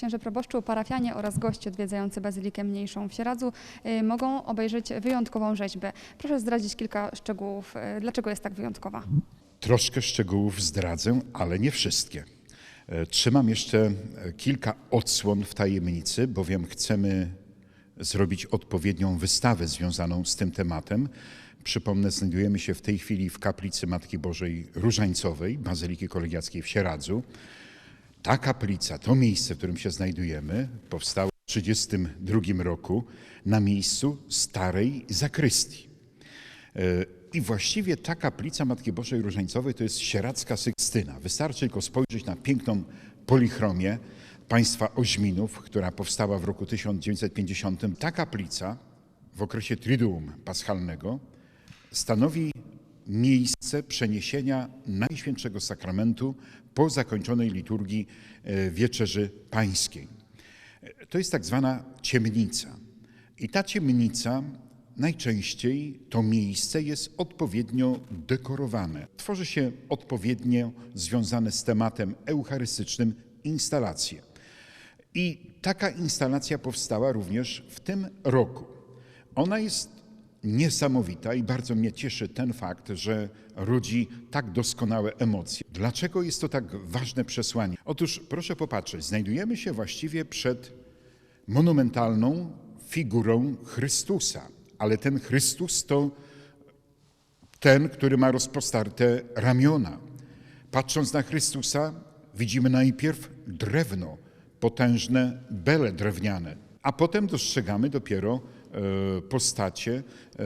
księże proboszczu, parafianie oraz goście odwiedzający Bazylikę Mniejszą w Sieradzu y, mogą obejrzeć wyjątkową rzeźbę. Proszę zdradzić kilka szczegółów, y, dlaczego jest tak wyjątkowa. Troszkę szczegółów zdradzę, ale nie wszystkie. E, Trzymam jeszcze e, kilka odsłon w tajemnicy, bowiem chcemy zrobić odpowiednią wystawę związaną z tym tematem. Przypomnę, znajdujemy się w tej chwili w kaplicy Matki Bożej Różańcowej, Bazyliki Kolegiackiej w Sieradzu. Ta kaplica, to miejsce, w którym się znajdujemy, powstało w 1932 roku na miejscu starej zakrystii. E, I właściwie ta kaplica Matki Bożej Różańcowej to jest sieradzka Sykstyna. Wystarczy tylko spojrzeć na piękną polichromię państwa Oźminów, która powstała w roku 1950. Ta kaplica w okresie Triduum Paschalnego stanowi miejsce przeniesienia Najświętszego Sakramentu po zakończonej liturgii e, Wieczerzy Pańskiej. E, To jest tak zwana ciemnica. I ta ciemnica najczęściej to miejsce jest odpowiednio dekorowane. Tworzy się odpowiednio związane z tematem eucharystycznym instalacje. I taka instalacja powstała również w tym roku. Ona jest niesamowita i bardzo mnie cieszy ten fakt, że rodzi tak doskonałe emocje. Dlaczego jest to tak ważne przesłanie? Otóż proszę popatrzeć, znajdujemy się właściwie przed monumentalną figurą Chrystusa, ale ten Chrystus to ten, który ma rozpostarte ramiona. Patrząc na Chrystusa, widzimy najpierw drewno, potężne bele drewniane, a potem dostrzegamy dopiero postacie, e,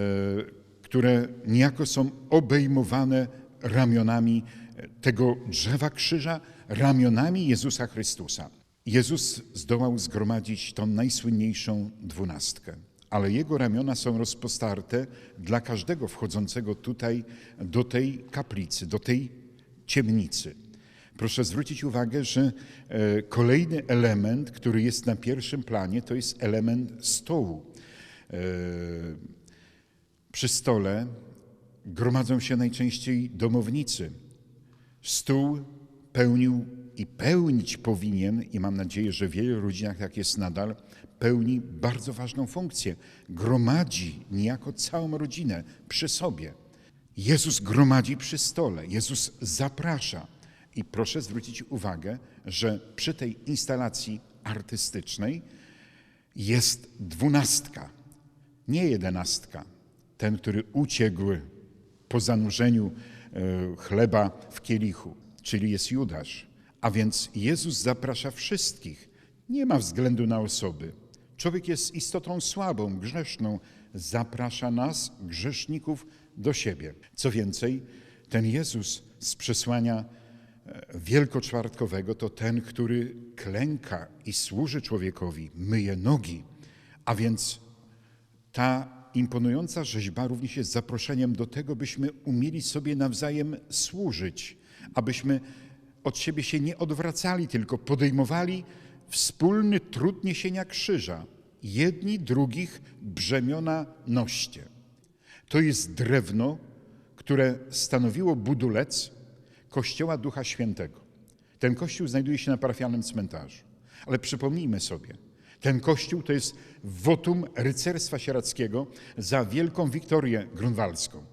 które niejako są obejmowane ramionami tego drzewa krzyża, ramionami Jezusa Chrystusa. Jezus zdołał zgromadzić tą najsłynniejszą dwunastkę, ale jego ramiona są rozpostarte dla każdego wchodzącego tutaj do tej kaplicy, do tej ciemnicy. Proszę zwrócić uwagę, że e, kolejny element, który jest na pierwszym planie, to jest element stołu. E, Przy stole gromadzą się najczęściej domownicy. Stół pełnił i pełnić powinien, i mam nadzieję, że w wielu rodzinach tak jest nadal, pełni bardzo ważną funkcję. Gromadzi niejako całą rodzinę przy sobie. Jezus gromadzi przy stole, Jezus zaprasza. I proszę zwrócić uwagę, że przy tej instalacji artystycznej jest dwunastka, nie jedenastka. Ten, który uciekł po zanurzeniu e, chleba w kielichu, czyli jest Judasz. A więc Jezus zaprasza wszystkich. Nie ma względu na osoby. Człowiek jest istotą słabą, grzeszną. Zaprasza nas, grzeszników, do siebie. Co więcej, ten Jezus z przesłania e, wielkoczwartkowego to ten, który klęka i służy człowiekowi, myje nogi. A więc ta imponująca rzeźba również jest zaproszeniem do tego, byśmy umieli sobie nawzajem służyć, abyśmy od siebie się nie odwracali, tylko podejmowali wspólny trud niesienia krzyża. Jedni drugich brzemiona noście. To jest drewno, które stanowiło budulec Kościoła Ducha Świętego. Ten kościół znajduje się na parafialnym cmentarzu. Ale przypomnijmy sobie, ten kościół to jest wotum rycerstwa sieradzkiego za wielką Wiktorię grunwaldzką.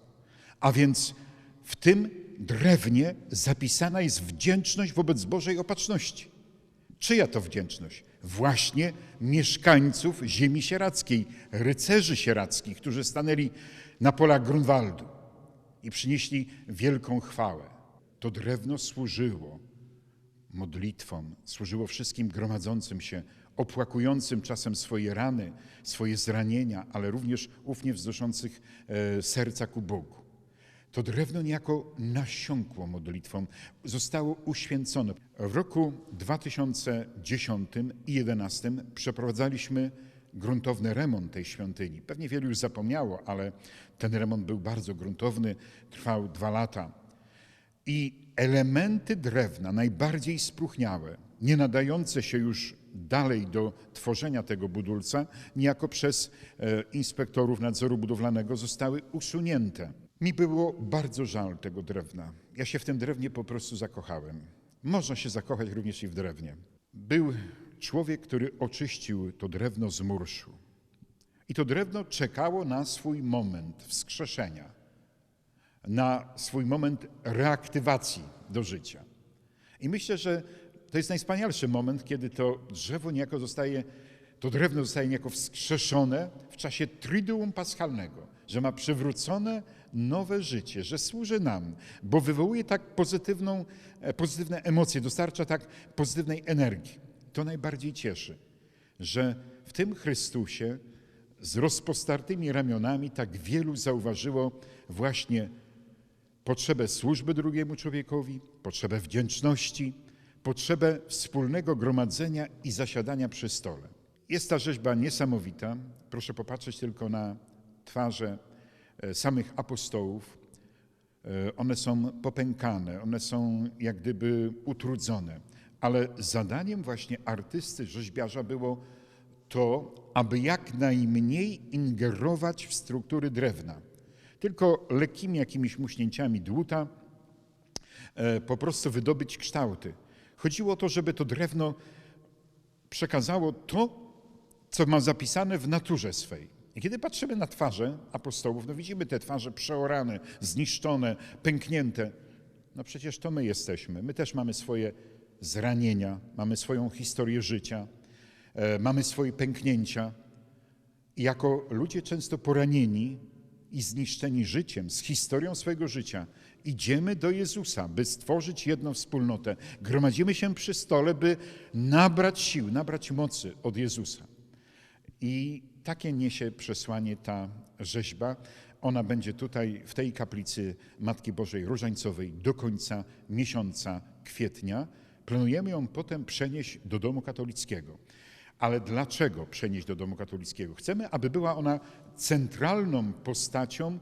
A więc w tym drewnie zapisana jest wdzięczność wobec Bożej opatrzności. Czyja to wdzięczność? Właśnie mieszkańców ziemi sieradzkiej, rycerzy sierackich, którzy stanęli na polach Grunwaldu i przynieśli wielką chwałę. To drewno służyło modlitwom, służyło wszystkim gromadzącym się, opłakującym czasem swoje rany, swoje zranienia, ale również ufnie wznoszących e, serca ku Bogu. To drewno niejako nasiąkło modlitwą, zostało uświęcone. W roku 2010 i 2011 przeprowadzaliśmy gruntowny remont tej świątyni. Pewnie wielu już zapomniało, ale ten remont był bardzo gruntowny, trwał dwa lata. I elementy drewna, najbardziej spróchniałe, nie nadające się już dalej do tworzenia tego budulca, niejako przez e, inspektorów nadzoru budowlanego zostały usunięte. Mi było bardzo żal tego drewna. Ja się w tym drewnie po prostu zakochałem. Można się zakochać również i w drewnie. Był człowiek, który oczyścił to drewno z murszu. I to drewno czekało na swój moment wskrzeszenia, na swój moment reaktywacji do życia. I myślę, że to jest najwspanialszy moment, kiedy to drzewo niejako zostaje, to drewno zostaje niejako wskrzeszone w czasie Triduum Paschalnego, że ma przywrócone nowe życie, że służy nam, bo wywołuje tak pozytywną, e, pozytywne emocje, dostarcza tak pozytywnej energii. To najbardziej cieszy, że w tym Chrystusie z rozpostartymi ramionami tak wielu zauważyło właśnie potrzebę służby drugiemu człowiekowi, potrzebę wdzięczności, potrzebę wspólnego gromadzenia i zasiadania przy stole. Jest ta rzeźba niesamowita. Proszę popatrzeć tylko na twarze e, samych apostołów. E, One są popękane, one są jak gdyby utrudzone, ale zadaniem właśnie artysty, rzeźbiarza było to, aby jak najmniej ingerować w struktury drewna. Tylko lekkimi jakimiś muśnięciami dłuta e, po prostu wydobyć kształty. Chodziło o to, żeby to drewno przekazało to, co ma zapisane w naturze swej. I kiedy patrzymy na twarze apostołów, no widzimy te twarze przeorane, zniszczone, pęknięte. No przecież to my jesteśmy. My też mamy swoje zranienia, mamy swoją historię życia, e, mamy swoje pęknięcia. I jako ludzie często poranieni i zniszczeni życiem, z historią swojego życia, idziemy do Jezusa, by stworzyć jedną wspólnotę. Gromadzimy się przy stole, by nabrać sił, nabrać mocy od Jezusa. I takie niesie przesłanie ta rzeźba. Ona będzie tutaj w tej kaplicy Matki Bożej Różańcowej do końca miesiąca kwietnia. Planujemy ją potem przenieść do domu katolickiego. Ale dlaczego przenieść do domu katolickiego? Chcemy, aby była ona centralną postacią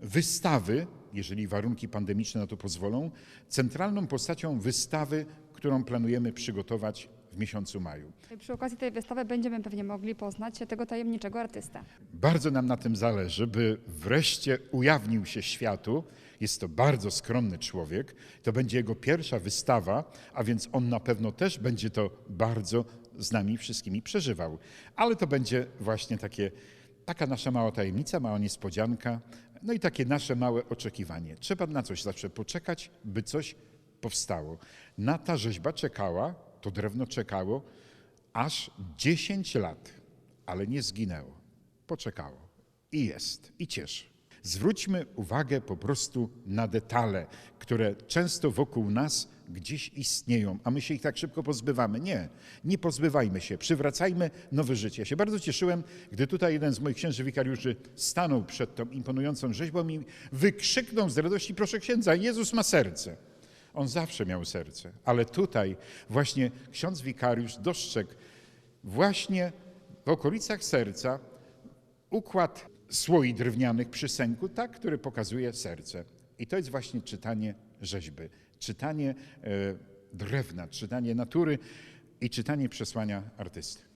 wystawy, jeżeli warunki pandemiczne na to pozwolą, centralną postacią wystawy, którą planujemy przygotować w miesiącu maju. Przy okazji tej wystawy będziemy pewnie mogli poznać tego tajemniczego artystę. Bardzo nam na tym zależy, by wreszcie ujawnił się światu. Jest to bardzo skromny człowiek. To będzie jego pierwsza wystawa, a więc on na pewno też będzie to bardzo z nami wszystkimi przeżywał. Ale to będzie właśnie takie, taka nasza mała tajemnica, mała niespodzianka, no i takie nasze małe oczekiwanie. Trzeba na coś zawsze poczekać, by coś powstało. Na ta rzeźba czekała, to drewno czekało aż 10 lat, ale nie zginęło. Poczekało. I jest, i cieszy. Zwróćmy uwagę po prostu na detale, które często wokół nas gdzieś istnieją, a my się ich tak szybko pozbywamy. Nie, nie pozbywajmy się, przywracajmy nowe życie. Ja się bardzo cieszyłem, gdy tutaj jeden z moich księży wikariuszy stanął przed tą imponującą rzeźbą i wykrzyknął z radości, proszę księdza, Jezus ma serce. On zawsze miał serce, ale tutaj właśnie ksiądz wikariusz dostrzegł właśnie w okolicach serca układ słoi drewnianych przy sęku, tak, który pokazuje serce. I to jest właśnie czytanie rzeźby, czytanie e, drewna, czytanie natury i czytanie przesłania artysty.